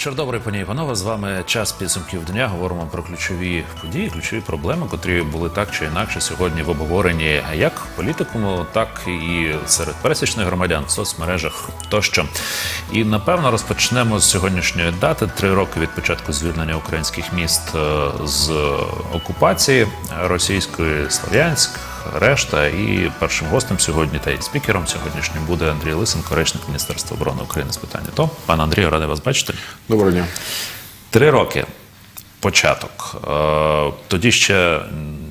Вечір добрий, пані і панове. З вами час підсумків дня. Говоримо про ключові події, ключові проблеми, котрі були так чи інакше сьогодні в обговоренні як в політикуму, так і серед пересічних громадян в соцмережах тощо. І напевно розпочнемо з сьогоднішньої дати три роки від початку звільнення українських міст е, з окупації російської Слов'янськ. Решта і першим гостем сьогодні та і спікером сьогоднішнім буде Андрій Лисенко, речник Міністерства оборони України з питання. То пане Андрію, радий вас бачити. Доброго дня. Три роки початок. Е, Тоді ще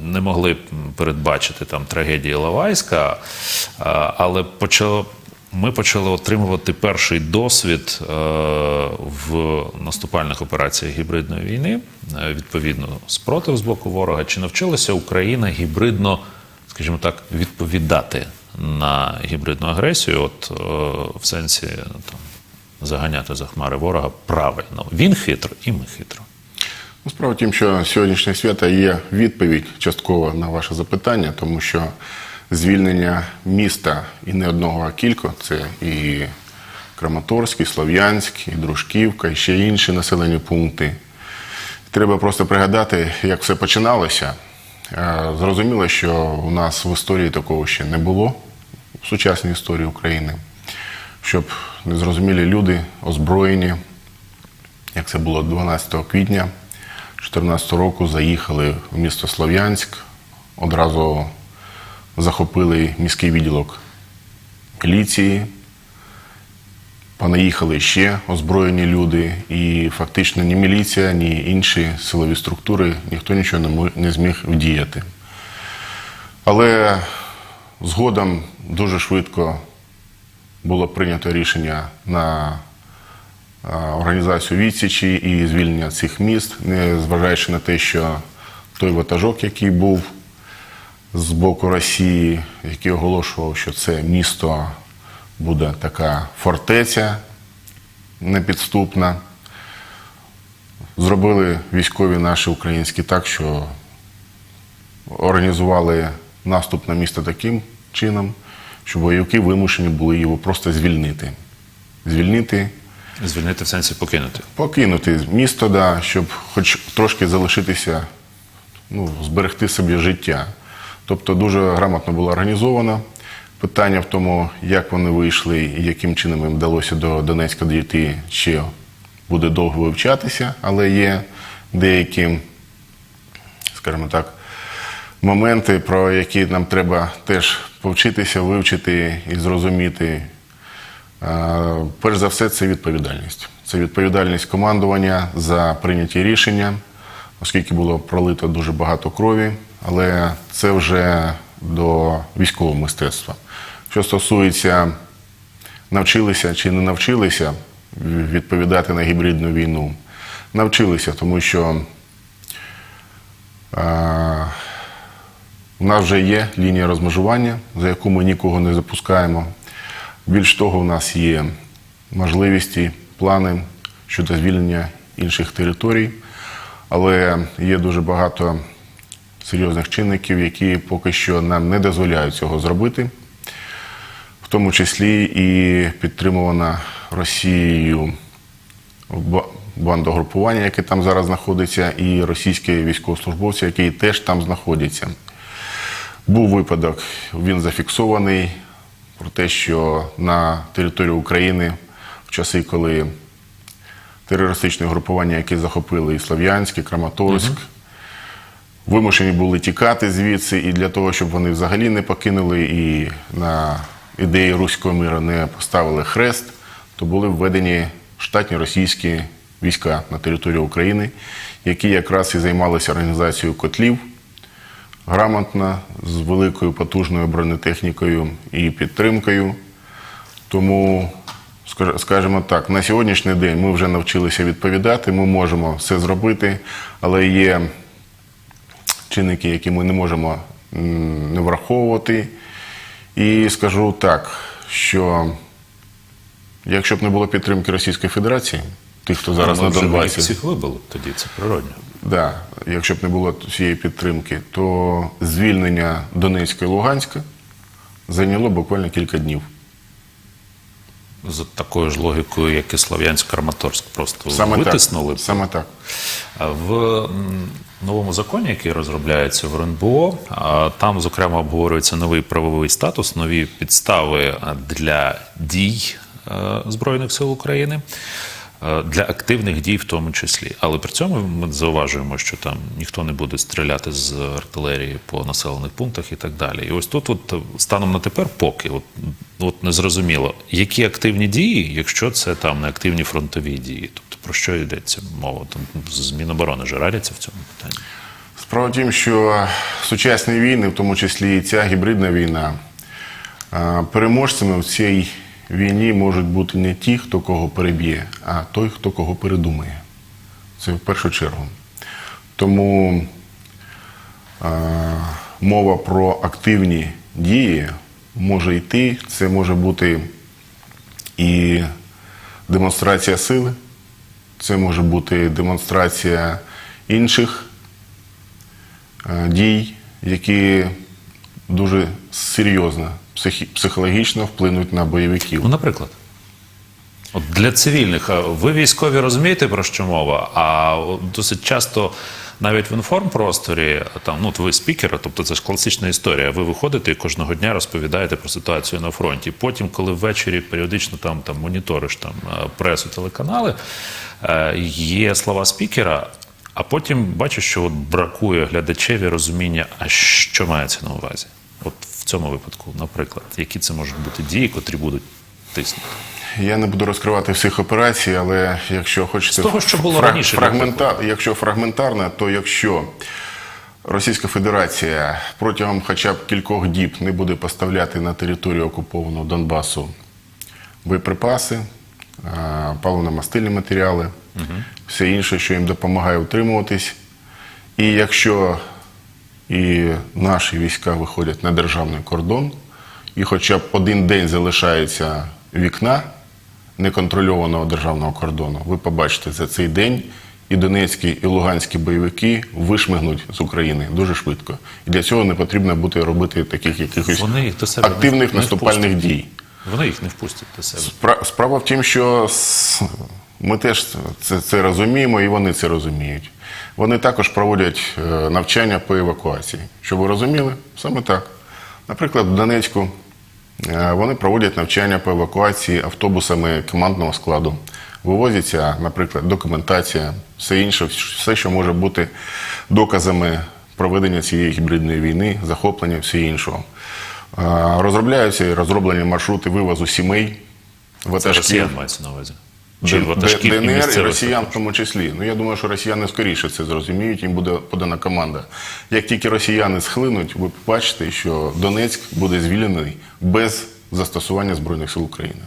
не могли передбачити там трагедії Лавайська, е, але почало. Ми почали отримувати перший досвід е, в наступальних операціях гібридної війни, відповідно, спротив з боку ворога. Чи навчилася Україна гібридно, скажімо так, відповідати на гібридну агресію? От е, в сенсі там, заганяти за хмари ворога правильно. Він хитро, і ми хитро. Ну, Справа тім, що сьогоднішнє свято є відповідь частково на ваше запитання, тому що звільнення міста і не одного, а кілька це і Краматорськ, і Слов'янськ, і Дружківка, і ще інші населені пункти. Треба просто пригадати, як все починалося. Е, Зрозуміло, що у нас в історії такого ще не було, в сучасній історії України, щоб незрозумілі люди озброєні, як це було 12 квітня 2014 року, заїхали в місто Слов'янськ, одразу захопили міський відділок міліції, понаїхали ще озброєні люди, і фактично ні міліція, ні інші силові структури ніхто нічого не зміг вдіяти. Але згодом дуже швидко було прийнято рішення на організацію відсічі і звільнення цих міст, не зважаючи на те, що той ватажок, який був з боку Росії, який оголошував, що це місто буде така фортеця непідступна, зробили військові наші українські так, що організували наступ на місто таким чином, що бойовики вимушені були його просто звільнити. Звільнити Звільнити в сенсі покинути. покинути місто, да, щоб хоч трошки залишитися, ну, зберегти собі життя. Тобто дуже грамотно було організовано. Питання в тому, як вони вийшли і яким чином їм вдалося до Донецька дійти, ще буде довго вивчатися, але є деякі, скажімо так, моменти, про які нам треба теж повчитися, вивчити і зрозуміти. Перш за все, це відповідальність. Це відповідальність командування за прийняті рішення, оскільки було пролито дуже багато крові, але це вже до військового мистецтва. Що стосується навчилися чи не навчилися відповідати на гібридну війну, навчилися, тому що у нас вже є лінія розмежування, за яку ми нікого не запускаємо. Більш того, у нас є можливості, плани щодо звільнення інших територій, але є дуже багато серйозних чинників, які поки що нам не дозволяють цього зробити, в тому числі і підтримувана Росією бандогрупування, яке там зараз знаходиться, і російські військовослужбовці, які теж там знаходяться. Був випадок, він зафіксований про те, що на території України в часи, коли терористичне групування, які захопили і Слов'янськ, і Краматорськ, вимушені були тікати звідси, і для того, щоб вони взагалі не покинули і на ідеї руського миру не поставили хрест, то були введені штатні російські війська на територію України, які якраз і займалися організацією котлів грамотно, з великою потужною бронетехнікою і підтримкою. Тому, скажімо так, на сьогоднішній день ми вже навчилися відповідати, ми можемо все зробити, але є чинники, які ми не можемо не враховувати. І скажу так, що якщо б не було підтримки Російської Федерації, тих, хто зараз Ми на Донбасі, всіх вибили тоді, це природньо. Да, якщо б не було цієї підтримки, то звільнення Донецька і Луганська зайняло буквально кілька днів. За такою ж логікою, як і Слов'янськ-Краматорськ, просто Саме витиснули. так. Саме так. В новому законі, який розробляється в РНБО, там, зокрема, обговорюється новий правовий статус, нові підстави для дій е, Збройних сил України. Е, Для активних дій в тому числі, але при цьому ми зауважуємо, що там ніхто не буде стріляти з артилерії по населених пунктах і так далі. І ось тут, от станом на тепер, поки от, от не зрозуміло, які активні дії, якщо це там не активні фронтові дії. Тобто про що йдеться мова? Там з Міноборони ж радяться в цьому питанні. Справа в тім, що сучасні війни, в тому числі і ця гібридна війна, переможцями в цій війні можуть бути не ті, хто кого переб'є, а той, хто кого передумає. Це в першу чергу. Тому а, мова про активні дії може йти. Це може бути і демонстрація сили, це може бути демонстрація інших е, дій, які дуже серйозно психі- психологічно вплинуть на бойовиків. Ну, наприклад. От для цивільних, ви військові розумієте, про що мова, а досить часто навіть в інформпросторі, там, ну, ви спікер, тобто це ж класична історія. Ви виходите і кожного дня розповідаєте про ситуацію на фронті. Потім, коли ввечері періодично там, там моніториш там, е, пресу, телеканали, е, є слова спікера, а потім бачиш, що от бракує глядачеві розуміння, а що мається на увазі. От в цьому випадку, наприклад, які це можуть бути дії, котрі будуть тиснути. Я не буду розкривати всіх операцій, але якщо хочете З того, що було фра- раніше, фрагмента... якщо фрагментарно, то якщо Російська Федерація протягом хоча б кількох діб не буде поставляти на територію окупованого Донбасу боєприпаси, а, паливно-мастильні матеріали, все інше, що їм допомагає утримуватись, і якщо і наші війська виходять на державний кордон, і хоча б один день залишається вікна неконтрольованого державного кордону, ви побачите за цей день і донецькі, і луганські бойовики вишмигнуть з України дуже швидко. І для цього не потрібно бути робити таких якихось Вони до себе активних не наступальних впустять. дій. Вони їх не впустять до себе. Спра- Справа в тім, що ми теж це, це розуміємо, і вони це розуміють. Вони також проводять е, навчання по евакуації. Щоб ви розуміли, саме так. Наприклад, в Донецьку е, вони проводять навчання по евакуації автобусами командного складу. Вивозиться, наприклад, документація, все інше, все, що може бути доказами проведення цієї гібридної війни, захоплення, все іншого. Е, Розробляються і розроблені маршрути вивозу сімей, Це росіян мається на увазі. Чи ватажків ДНР і місцевих росіян в тому числі. Ну я думаю, що росіяни скоріше це зрозуміють, їм буде подана команда. Як тільки росіяни схлинуть, ви побачите, що Донецьк буде звільнений без застосування збройних сил України.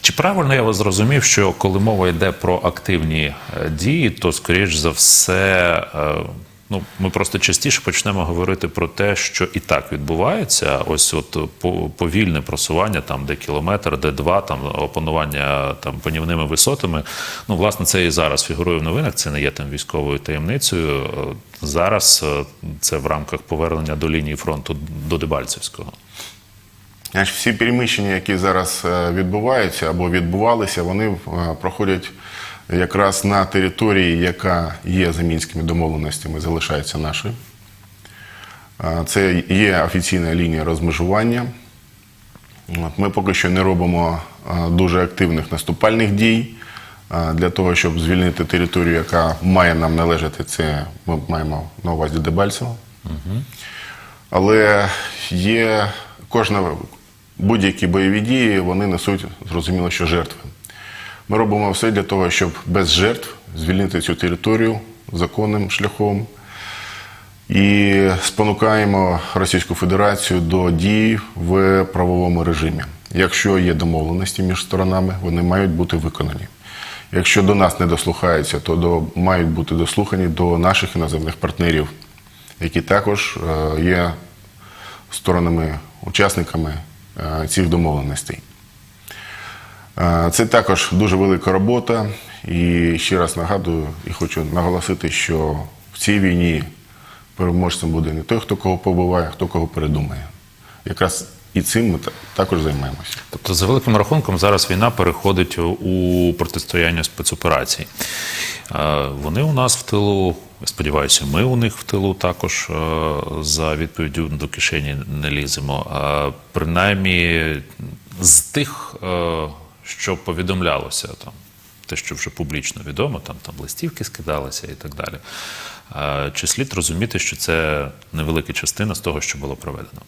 Чи правильно я вас зрозумів, що коли мова йде про активні е, дії, то скоріш за все, е, ну ми просто частіше почнемо говорити про те, що і так відбувається. Ось от повільне просування, там де кілометр, де два, там опанування там панівними висотами. Ну, власне, це і зараз фігурує в новинах. Це не є там військовою таємницею. Е, Зараз е, це в рамках повернення до лінії фронту до Дебальцевського. Всі переміщення, які зараз е, відбуваються або відбувалися, вони е, проходять якраз на території, яка є за мінськими домовленостями, залишається нашою. Це є офіційна лінія розмежування. Ми поки що не робимо дуже активних наступальних дій для того, щоб звільнити територію, яка має нам належати. Це ми маємо на увазі Дебальцево. Але є кожна будь-які бойові дії, вони несуть зрозуміло, що жертви. Ми робимо все для того, щоб без жертв звільнити цю територію законним шляхом і спонукаємо Російську Федерацію до дій в правовому режимі. Якщо є домовленості між сторонами, вони мають бути виконані. Якщо до нас не дослухаються, то до, мають бути дослухані до наших іноземних партнерів, які також е, є сторонами, учасниками е, цих домовленостей. Це також дуже велика робота. І ще раз нагадую і хочу наголосити, що в цій війні переможцем буде не той, хто кого побиває, а хто кого передумає. Якраз І цим ми також займаємося. Тобто, за великим рахунком, зараз війна переходить у протистояння спецоперацій. Вони у нас в тилу, сподіваюся, ми у них в тилу також за відповіддю до кишені не ліземо. Принаймні з тих, що повідомлялося там. Те, що вже публічно відомо, там, там листівки скидалися і так далі. Чи слід розуміти, що це невелика частина з того, що було проведено?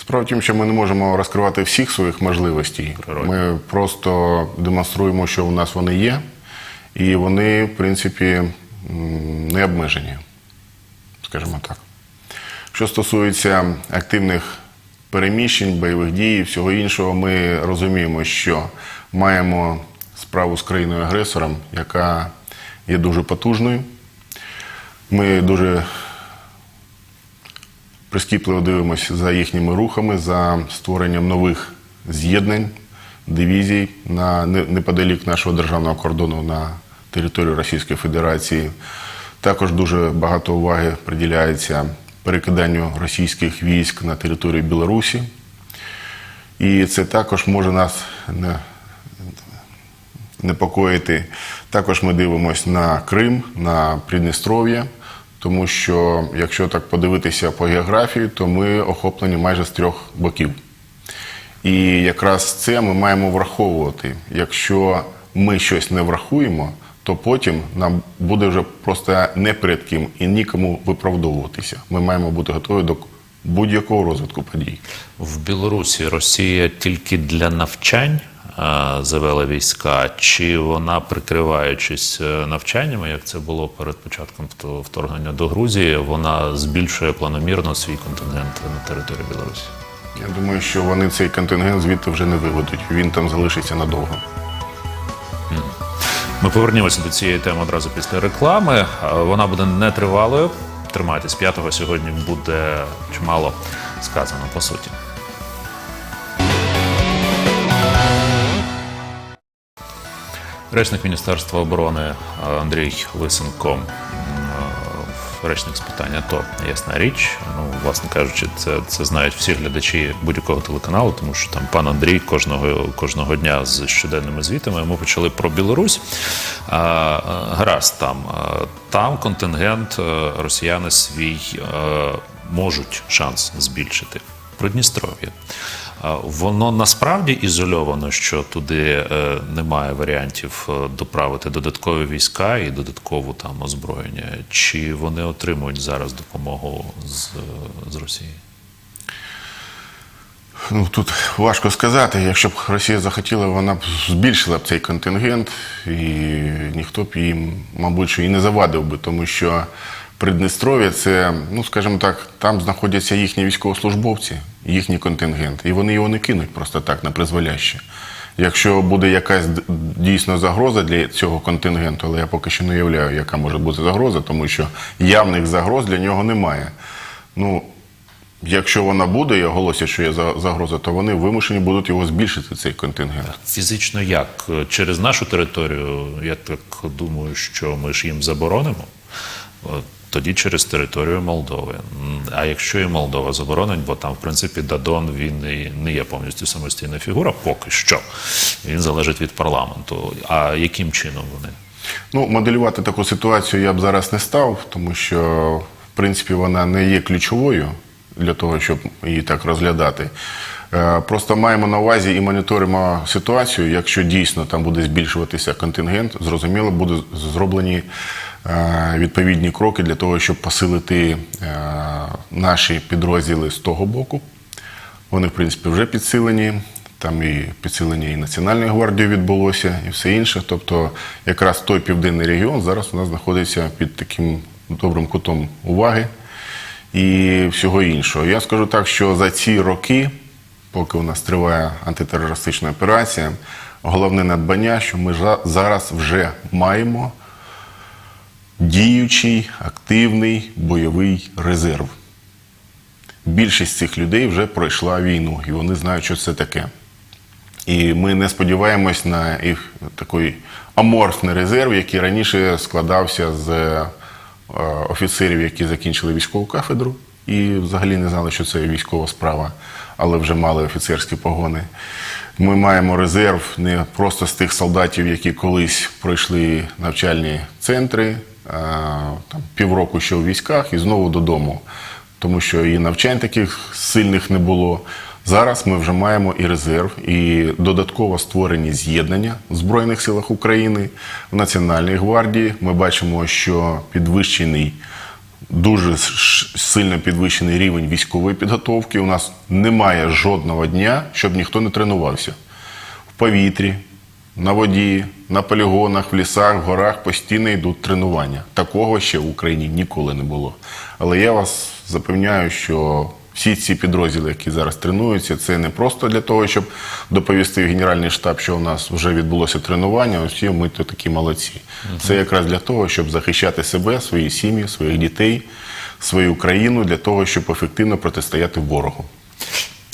Справа в тім, що ми не можемо розкривати всіх своїх можливостей. Природно. Ми просто демонструємо, що у нас вони є, і вони, в принципі, не обмежені, скажімо так. Що стосується активних переміщень, бойових дій і всього іншого, ми розуміємо, що маємо справу з країною-агресором, яка є дуже потужною. Ми дуже прискіпливо дивимося за їхніми рухами, за створенням нових з'єднань, дивізій на неподалік нашого державного кордону на території Російської Федерації. Також дуже багато уваги приділяється перекиданню російських військ на територію Білорусі. І це також може нас не, непокоїти. Також ми дивимося на Крим, на Придністров'я, тому що якщо так подивитися по географії, то ми охоплені майже з трьох боків. І якраз це ми маємо враховувати. Якщо ми щось не врахуємо, то потім нам буде вже просто не перед ким і нікому виправдовуватися. Ми маємо бути готові до будь-якого розвитку подій. В Білорусі Росія тільки для навчань е, завела війська, чи вона, прикриваючись е, навчаннями, як це було перед початком вто- вторгнення до Грузії, вона збільшує планомірно свій контингент на території Білорусі? Я думаю, що вони цей контингент звідти вже не виведуть. Він там залишиться надовго. Ми повернемося до цієї теми одразу після реклами. Е, Вона буде нетривалою. Тримайтесь, п'ятого сьогодні буде чимало сказано по суті. Речник Міністерства оборони е, Андрій Лисенко, речник з питань АТО, ясна річ. Ну, власне кажучи, це, це знають всі глядачі будь-якого телеканалу, тому що там пан Андрій кожного, кожного дня з щоденними звітами. Ми почали про Білорусь. А, гаразд там. Там контингент е, росіяни свій е, можуть шанс збільшити. Придністров'я. Воно насправді ізольовано, що туди е, немає варіантів е, доправити додаткові війська і додаткову там озброєння. Чи вони отримують зараз допомогу з, з Росії? Ну тут важко сказати. Якщо б Росія захотіла, вона б збільшила б цей контингент, і ніхто б їм, мабуть, і не завадив би, тому що Придністров'я це, ну скажімо так, там знаходяться їхні військовослужбовці, їхній контингент, і вони його не кинуть просто так на призволяще. Якщо буде якась дійсно загроза для цього контингенту, але я поки що не уявляю, яка може бути загроза, тому що явних загроз для нього немає. Ну, Якщо вона буде і оголосять, що є за- загроза, то вони вимушені будуть його збільшити, цей контингент. Фізично як? Через нашу територію, я так думаю, що ми ж їм заборонимо. Тоді через територію Молдови. А якщо і Молдова заборонить, бо там, в принципі, Дадон він і не є повністю самостійна фігура, поки що. Він залежить від парламенту. А яким чином вони? Ну, моделювати таку ситуацію я б зараз не став, тому що, в принципі, вона не є ключовою для того, щоб її так розглядати. Е, Просто маємо на увазі і моніторимо ситуацію. Якщо дійсно там буде збільшуватися контингент, зрозуміло, будуть зроблені відповідні кроки для того, щоб посилити е, наші підрозділи з того боку. Вони, в принципі, вже підсилені. Там і підсилення і Національної гвардії відбулося, і все інше. Тобто, якраз той південний регіон зараз у нас знаходиться під таким добрим кутом уваги і всього іншого. Я скажу так, що за ці роки, поки у нас триває антитерористична операція, головне надбання, що ми зараз вже маємо діючий активний бойовий резерв. Більшість цих людей вже пройшла війну, і вони знають, що це таке. І ми не сподіваємось на їх такий аморфний резерв, який раніше складався з е, офіцерів, які закінчили військову кафедру, і взагалі не знали, що це військова справа, але вже мали офіцерські погони. Ми маємо резерв не просто з тих солдатів, які колись пройшли навчальні центри, там, півроку ще у військах і знову додому, тому що і навчань таких сильних не було. Зараз ми вже маємо і резерв, і додатково створені з'єднання в Збройних силах України в Національній гвардії. Ми бачимо, що підвищений дуже сильно підвищений рівень військової підготовки. У нас немає жодного дня, щоб ніхто не тренувався. В повітрі, на воді, на полігонах, в лісах, в горах постійно йдуть тренування. Такого ще в Україні ніколи не було. Але я вас запевняю, що всі ці підрозділи, які зараз тренуються, це не просто для того, щоб доповісти в Генеральний штаб, що у нас вже відбулося тренування. Всі ми то такі молодці. Це якраз для того, щоб захищати себе, свої сім'ї, своїх дітей, свою країну, для того, щоб ефективно протистояти ворогу.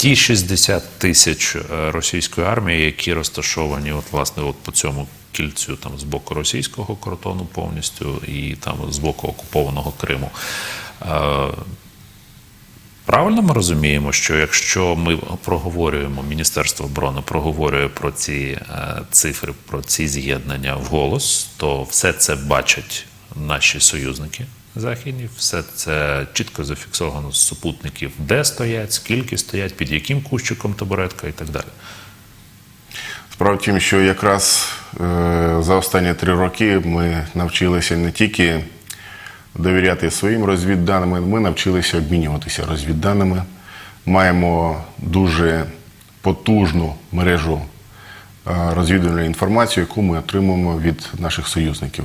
Ті 60 тисяч е, російської армії, які розташовані от, власне, от по цьому кільцю там, з боку російського кордону повністю і там з боку окупованого Криму. Е, Правильно ми розуміємо, що якщо ми проговорюємо, Міністерство оборони проговорює про ці е, цифри, про ці з'єднання вголос, то все це бачать наші союзники західні, все це чітко зафіксовано з супутників, де стоять, скільки стоять, під яким кущиком табуретка і так далі. Справа в тім, що якраз е, за останні три роки ми навчилися не тільки довіряти своїм розвідданим, ми навчилися обмінюватися розвідданими. Маємо дуже потужну мережу е, розвідувальної інформації, яку ми отримуємо від наших союзників.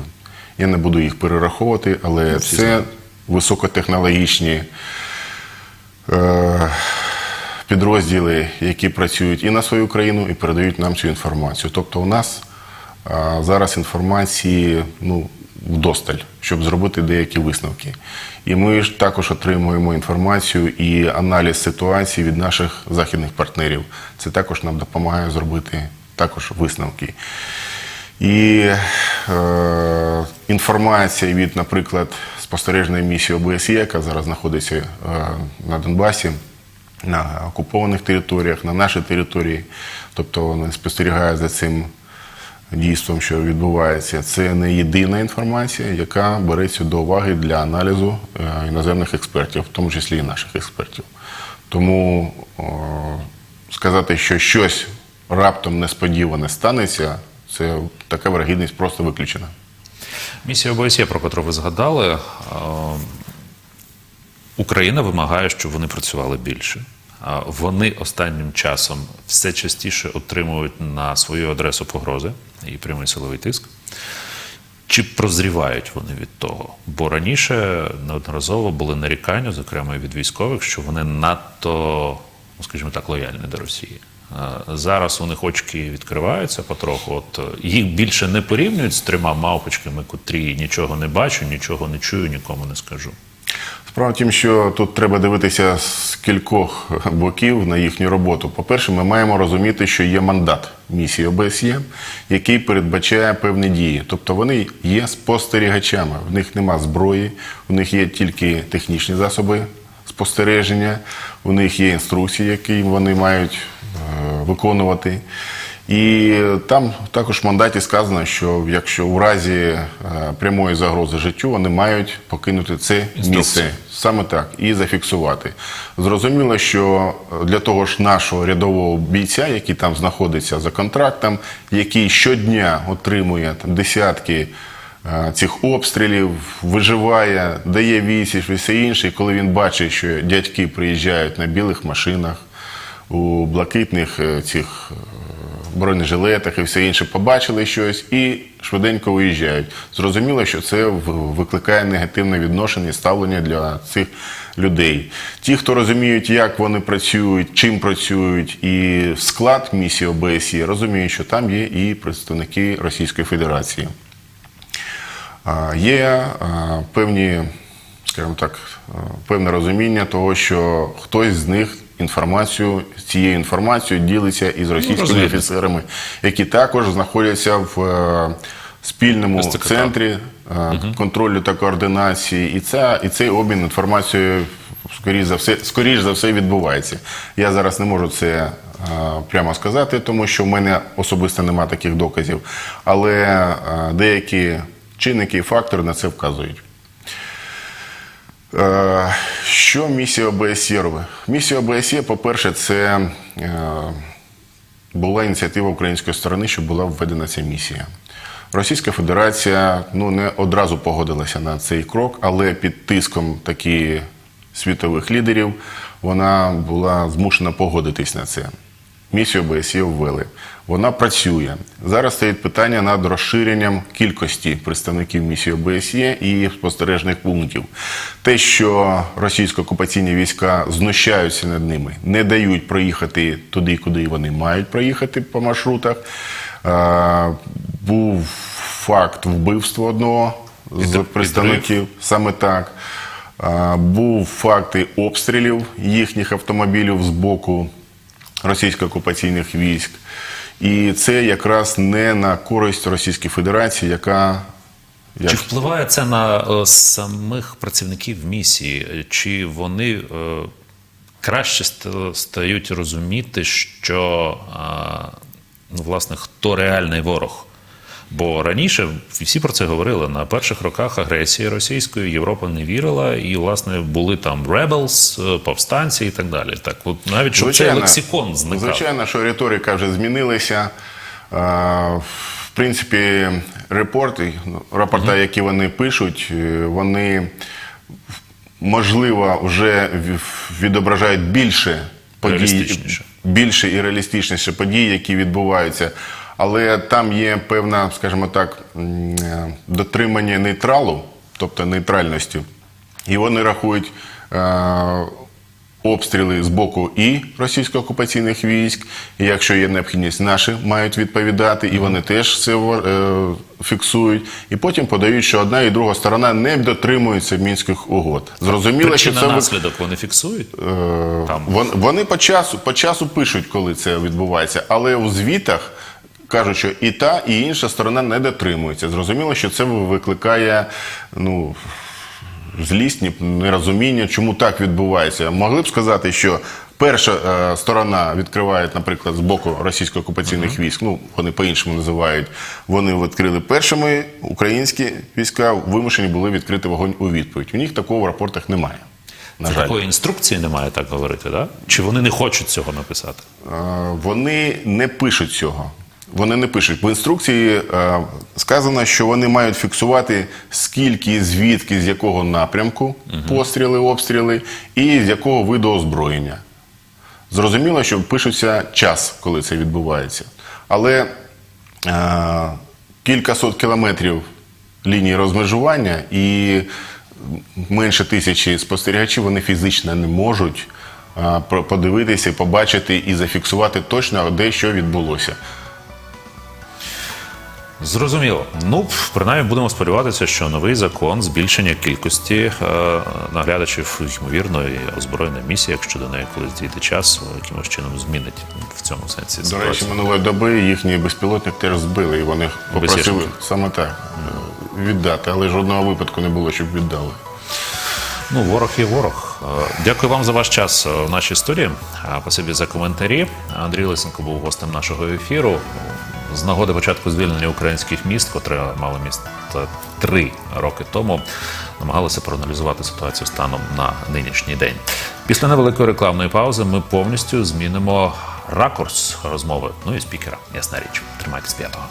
Я не буду їх перераховувати, але всі це знають. високотехнологічні е, підрозділи, які працюють і на свою країну, і передають нам цю інформацію. Тобто, у нас а, зараз інформації ну, вдосталь, щоб зробити деякі висновки. І ми ж також отримуємо інформацію і аналіз ситуації від наших західних партнерів. Це також нам допомагає зробити також висновки. І е, інформація від, наприклад, спостережної місії ОБСЄ, яка зараз знаходиться е, на Донбасі, на окупованих територіях, на нашій території, тобто вони спостерігають за цим дійством, що відбувається. Це не єдина інформація, яка береться до уваги для аналізу е, іноземних експертів, в тому числі і наших експертів. Тому о, сказати, що щось раптом несподіване станеться, це така вирогідність просто виключена. Місія ОБСЄ, про котру ви згадали, е, Україна вимагає, щоб вони працювали більше. Вони останнім часом все частіше отримують на свою адресу погрози і прямий силовий тиск. Чи прозрівають вони від того? Бо раніше неодноразово були нарікання, зокрема від військових, що вони надто, ну, скажімо так, лояльні до Росії. А Зараз у них очки відкриваються потроху. От е, їх більше не порівнюють з трьома мавпочками, котрі нічого не бачу, нічого не чую, нікому не скажу. Справа тім, що тут треба дивитися з кількох боків на їхню роботу. По-перше, ми маємо розуміти, що є мандат місії ОБСЄ, який передбачає певні дії. Тобто вони є спостерігачами, в них нема зброї, у них є тільки технічні засоби спостереження, у них є інструкції, які вони мають е, виконувати. І там також в мандаті сказано, що якщо у разі е, прямої загрози життю вони мають покинути це місце саме так і зафіксувати. Зрозуміло, що для того ж нашого рядового бійця, який там знаходиться за контрактом, який щодня отримує там, десятки е, цих обстрілів, виживає, дає відсіч і все інше, і коли він бачить, що дядьки приїжджають на білих машинах, у блакитних е, цих е, бронежилетах і все інше, побачили щось і швиденько виїжджають. Зрозуміло, що це викликає негативне відношення і ставлення для цих людей. Ті, хто розуміють, як вони працюють, чим працюють, і склад місії ОБСЄ, розуміють, що там є і представники Російської Федерації. Є певні, скажімо так, певне розуміння того, що хтось з них інформацію цією інформацією ділиться із російськими розвідник. офіцерами, які також знаходяться в е, спільному центрі е, контролю та координації. І, ця, і цей обмін інформацією скоріш за все, скоріш за все відбувається. Я зараз не можу це е, прямо сказати, тому що в мене особисто немає таких доказів. Але е, деякі чинники і фактори на це вказують. Е, Що місія ОБСЄ робить? Місія ОБСЄ, по-перше, це е, була ініціатива української сторони, щоб була введена ця місія. Російська Федерація ну, не одразу погодилася на цей крок, але під тиском такі світових лідерів вона була змушена погодитись на це. Місію ОБСЄ ввели. Вона працює. Зараз стоїть питання над розширенням кількості представників місії ОБСЄ і спостережних пунктів. Те, що російсько-окупаційні війська знущаються над ними, не дають проїхати туди, куди вони мають проїхати по маршрутах. Був факт вбивства одного з представників, саме так. Був факти обстрілів їхніх автомобілів з боку російсько-окупаційних військ. І це якраз не на користь Російської Федерації, яка як Чи впливає це на е, самих працівників місії? Чи вони е, краще стають розуміти, що е, ну, власне хто реальний ворог? Бо раніше всі про це говорили на перших роках агресії російської Європа не вірила, і власне були там rebels, е, повстанці і так далі. Так, от навіть щоб цей лексикон зникав. Звичайно, що риторика вже змінилася. Е, В принципі, репорти, ну, рапорта, які вони пишуть, е, вони можливо вже відображають більше подій, більше і реалістичніше подій, які відбуваються. Але там є певна, скажімо так, е, дотримання нейтралу, тобто нейтральності. І вони рахують е, обстріли з боку і російсько-окупаційних військ, і якщо є необхідність, наші мають відповідати, і вони теж це е, фіксують. І потім подають, що одна і друга сторона не дотримуються мінських угод. Зрозуміло, що це наслідок вони фіксують. Е, Там. вон- Вони по часу, по часу пишуть, коли це відбувається, але у звітах кажуть, що і та, і інша сторона не дотримується. Зрозуміло, що це викликає ну, злість, нерозуміння, чому так відбувається. Могли б сказати, що перша е, сторона відкриває, наприклад, з боку російсько-окупаційних військ, ну вони по-іншому називають. Вони відкрили першими, українські війська вимушені були відкрити вогонь у відповідь. У них такого в рапортах немає. На Це жаль. такої інструкції немає так говорити, да? Чи вони не хочуть цього написати? Е, Вони не пишуть цього. Вони не пишуть. В інструкції е, сказано, що вони мають фіксувати скільки, звідки, з якого напрямку постріли, обстріли і з якого виду озброєння. Зрозуміло, що пишеться час, коли це відбувається. Але е, кількасот кілометрів лінії розмежування і менше тисячі спостерігачів вони фізично не можуть про- подивитися, побачити і зафіксувати точно, де що відбулося. Зрозуміло. Ну, принаймні будемо сподіватися, що новий закон збільшення кількості е, наглядачів, ймовірно, і озброєна місія, якщо до неї колись дійде час, якимось чином змінить в цьому сенсі. До ситуацію. речі, минулої доби їхній безпілотник теж збили, і вони попросили саме так е, віддати, але жодного випадку не було, щоб віддали. Ну, ворог є ворог. Е, Дякую вам за ваш час е, в нашій студії. Е, Спасибі за коментарі. Андрій Лисенко був гостем нашого ефіру. З нагоди початку звільнення українських міст, котре мало місце три роки тому, намагалися проаналізувати ситуацію станом на нинішній день. Після невеликої рекламної паузи ми повністю змінимо ракурс розмови. Ну і спікера, ясна річ. Тримайтесь п'ятого.